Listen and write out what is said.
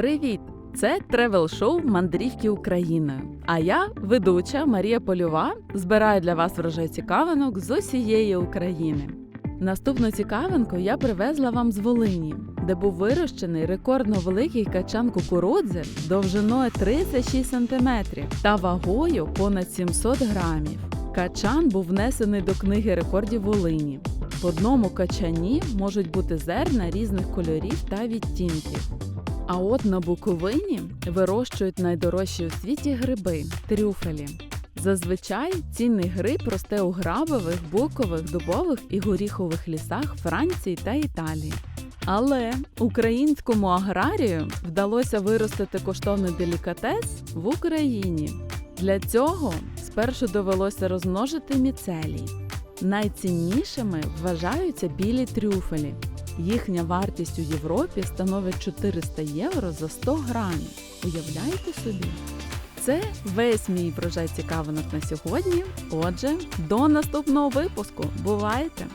Привіт! Це тревел-шоу Мандрівки Україною. А я, ведуча Марія Польова, збираю для вас врожай цікавинок з усієї України. Наступну цікавинку я привезла вам з Волині, де був вирощений рекордно великий качан кукурудзи довжиною 36 см та вагою понад 700 грамів. Качан був внесений до книги рекордів Волині. В одному качані можуть бути зерна різних кольорів та відтінків. А от на Буковині вирощують найдорожчі у світі гриби трюфелі. Зазвичай цінний гриб росте у грабових, букових, дубових і горіхових лісах Франції та Італії. Але українському аграрію вдалося виростити коштовний делікатес в Україні. Для цього спершу довелося розмножити міцелій. Найціннішими вважаються білі трюфелі. Їхня вартість у Європі становить 400 євро за 100 грамів. Уявляєте собі? Це весь мій врожай цікавинок на сьогодні. Отже, до наступного випуску. Бувайте!